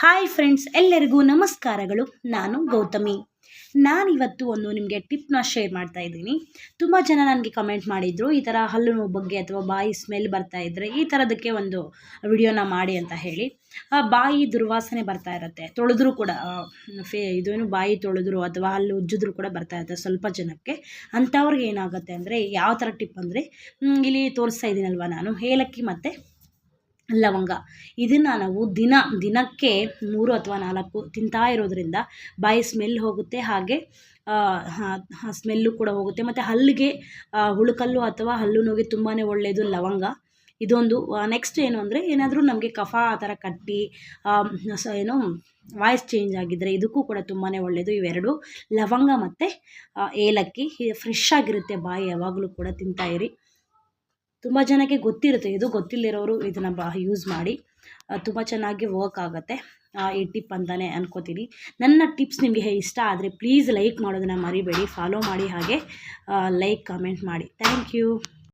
Hi friends ಎಲ್ಲರಿಗೂ ನಮಸ್ಕಾರಗಳು. ನಾನು ಗೌತಮಿ. ನಾನಿವತ್ತು ಒಂದು ನಿಮಗೆ ಟಿಪ್ನ ಶೇರ್ ಮಾಡ್ತಾ ಇದ್ದೀನಿ. ತುಂಬ ಜನ ನನಗೆ ಕಮೆಂಟ್ ಮಾಡಿದರು, ಈ ಥರ ಹಲ್ಲು ನೋವು ಬಗ್ಗೆ ಅಥವಾ ಬಾಯಿ ಸ್ಮೆಲ್ ಬರ್ತಾ ಇದ್ದರೆ ಈ ಥರದಕ್ಕೆ ಒಂದು ವಿಡಿಯೋನ ಮಾಡಿ ಅಂತ ಹೇಳಿ. ಬಾಯಿ ದುರ್ವಾಸನೆ ಬರ್ತಾ ಇರುತ್ತೆ. ತೊಳೆದ್ರೂ ಕೂಡ ಫೇ, ಇದೇನು ಬಾಯಿ ತೊಳೆದ್ರು ಅಥವಾ ಹಲ್ಲು ಉಜ್ಜಿದ್ರು ಕೂಡ ಬರ್ತಾ ಇರುತ್ತೆ ಸ್ವಲ್ಪ ಜನಕ್ಕೆ. ಅಂಥವ್ರಿಗೆ ಏನಾಗುತ್ತೆ ಅಂದರೆ, ಯಾವ ಥರ ಟಿಪ್ ಅಂದರೆ ಇಲ್ಲಿ ತೋರಿಸ್ತಾ ಇದ್ದೀನಲ್ವ ನಾನು. ಏಲಕ್ಕಿ ಮತ್ತು ಲವಂಗ. ಇದನ್ನು ನಾವು ದಿನ, ದಿನಕ್ಕೆ ಮೂರು ಅಥವಾ ನಾಲ್ಕು ತಿಂತಾ ಇರೋದ್ರಿಂದ ಬಾಯಿ ಸ್ಮೆಲ್ ಹೋಗುತ್ತೆ, ಹಾಗೆ ಸ್ಮೆಲ್ಲು ಕೂಡ ಹೋಗುತ್ತೆ. ಮತ್ತು ಹಲ್ಲಿಗೆ ಹುಳುಕಲ್ಲು ಅಥವಾ ಹಲ್ಲು ನೋವಿಗೆ ತುಂಬಾ ಒಳ್ಳೆಯದು ಲವಂಗ. ಇದೊಂದು ನೆಕ್ಸ್ಟ್ ಏನು ಅಂದರೆ ಏನಾದರೂ ನಮಗೆ ಕಫ ಆ ಥರ ಕಟ್ಟಿ ಏನು ವಾಯ್ಸ್ ಚೇಂಜ್ ಆಗಿದ್ದರೆ ಇದಕ್ಕೂ ಕೂಡ ತುಂಬಾ ಒಳ್ಳೆಯದು ಇವೆರಡು, ಲವಂಗ ಮತ್ತು ಏಲಕ್ಕಿ ಫ್ರೆಶ್ ಆಗಿರುತ್ತೆ ಬಾಯಿ ಯಾವಾಗಲೂ ಕೂಡ ತಿಂತಾ ಇರಿ. ತುಂಬ ಜನಕ್ಕೆ ಗೊತ್ತಿರುತ್ತೆ. ಇದು ಗೊತ್ತಿಲ್ಲದಿರೋರು ಇದನ್ನು ಬ ಯೂಸ್ ಮಾಡಿ ತುಂಬ ಚೆನ್ನಾಗಿ ವರ್ಕ್ ಆಗುತ್ತೆ. ಈ ಟಿಪ್ ಅಂತಲೇ ಅನ್ಕೋತೀನಿ. ನನ್ನ ಟಿಪ್ಸ್ ನಿಮಗೆ ಇಷ್ಟ ಆದರೆ ಪ್ಲೀಸ್ ಲೈಕ್ ಮಾಡೋದನ್ನು ಮರಿಬೇಡಿ. ಫಾಲೋ ಮಾಡಿ ಹಾಗೆ ಲೈಕ್ ಕಮೆಂಟ್ ಮಾಡಿ. Thank you